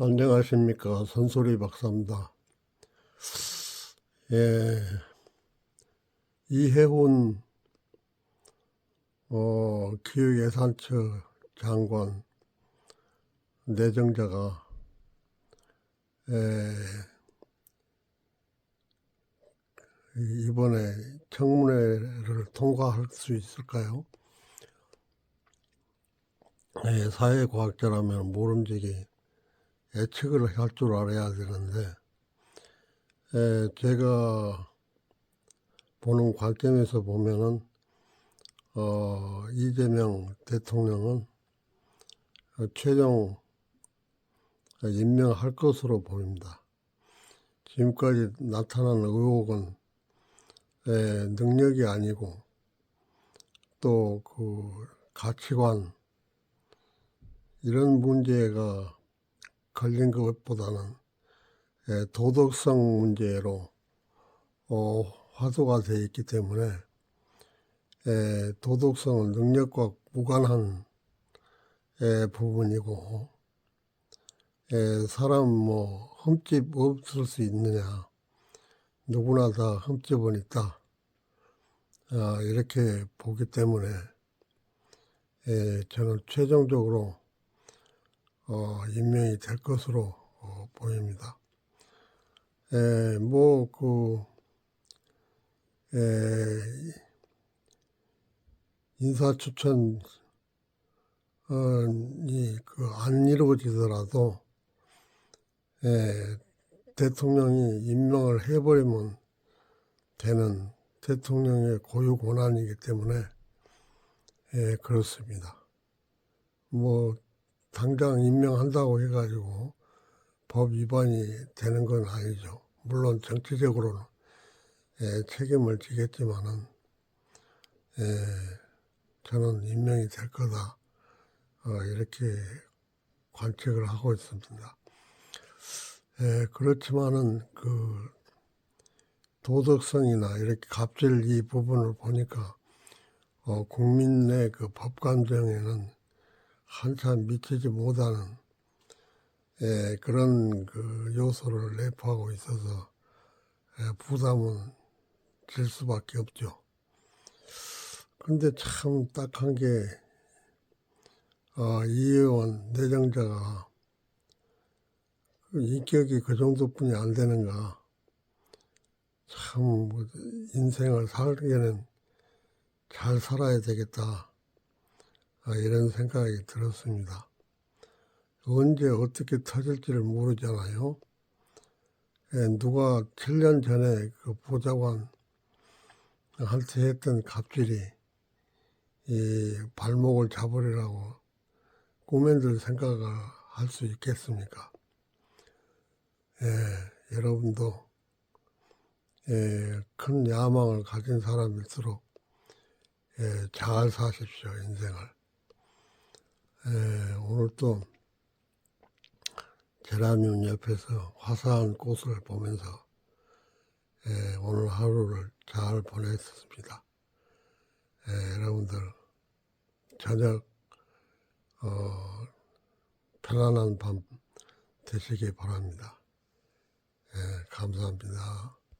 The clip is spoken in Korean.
안녕하십니까. 선소리 박사입니다. 예, 이해훈, 어, 기후예산처 장관 내정자가, 예, 이번에 청문회를 통과할 수 있을까요? 예, 사회과학자라면 모름지기 예측을 할 줄 알아야 되는데, 에, 제가 보는 관점에서 보면은, 어, 이재명 대통령은 어, 최종 임명할 것으로 보입니다. 지금까지 나타난 의혹은 에, 능력이 아니고 또 그 가치관 이런 문제가 걸린 것보다는 예, 도덕성 문제로 어, 화두가 되어 있기 때문에 예, 도덕성은 능력과 무관한 예, 부분이고 예, 사람 뭐 흠집 없을 수 있느냐 누구나 다 흠집은 있다 아, 이렇게 보기 때문에 예, 저는 최종적으로 어, 임명이 될 것으로 어, 보입니다. 에, 뭐, 그, 에, 인사추천이 그 안 이루어지더라도, 에, 대통령이 임명을 해버리면 되는 대통령의 고유 권한이기 때문에, 에, 그렇습니다. 뭐, 당장 임명한다고 해가지고 법 위반이 되는 건 아니죠. 물론 정치적으로는 예, 책임을 지겠지만은 예, 저는 임명이 될 거다 어, 이렇게 관측을 하고 있습니다. 예, 그렇지만은 그 도덕성이나 이렇게 갑질 이 부분을 보니까 어, 국민의 그 법감정에는 한참 미치지 못하는 예, 그런 그 요소를 내포하고 있어서 예, 부담은 질 수밖에 없죠. 근데 참 딱한 게 어, 이 의원 내정자가 그 인격이 그 정도뿐이 안 되는가 참뭐 인생을 살기에는 잘 살아야 되겠다. 아, 이런 생각이 들었습니다. 언제 어떻게 터질지를 모르잖아요. 예, 누가 7년 전에 그 보좌관 한테 했던 갑질이 이 발목을 잡으리라고 꿈엔들 생각을 할 수 있겠습니까? 예, 여러분도 예, 큰 야망을 가진 사람일수록 예, 잘 사십시오, 인생을. 예, 오늘 또 제라늄 옆에서 화사한 꽃을 보면서 예, 오늘 하루를 잘 보냈습니다. 예, 여러분들 저녁 어, 편안한 밤 되시기 바랍니다. 예, 감사합니다.